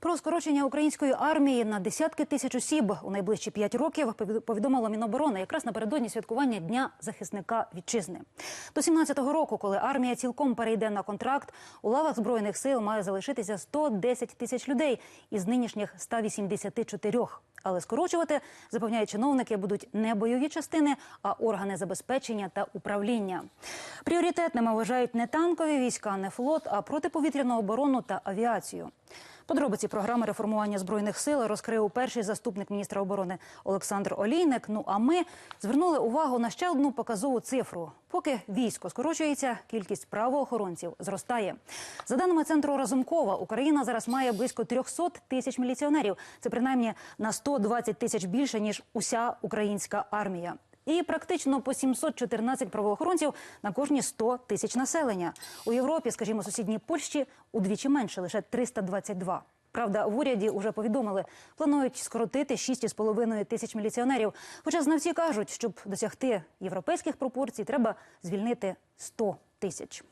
Про скорочення української армії на десятки тисяч осіб у найближчі п'ять років повідомила Міноборони якраз напередодні святкування Дня захисника вітчизни. До 17-го року, коли армія цілком перейде на контракт, у лавах збройних сил має залишитися 110 тисяч людей із нинішніх 184. Але скорочувати, запевняють чиновники, будуть не бойові частини, а органи забезпечення та управління. Пріоритетними вважають не танкові війська, не флот, а протиповітряну оборону та авіацію. Подробиці програми реформування збройних сил розкрив перший заступник міністра оборони Олександр Олійник. Ну а ми звернули увагу на ще одну показову цифру. Поки військо скорочується, кількість правоохоронців зростає. За даними центру Разумкова, Україна зараз має близько 300 тисяч міліціонерів. Це принаймні на 120 тисяч більше ніж уся українська армія. І практично по 714 правоохоронців на кожні 100 тисяч населення. У Європі, скажімо, сусідній Польщі удвічі менше, лише 322. Правда, в уряді вже повідомили, планують скоротити 6,5 тисяч міліціонерів. Хоча знавці кажуть, щоб досягти європейських пропорцій, треба звільнити 100 тисяч.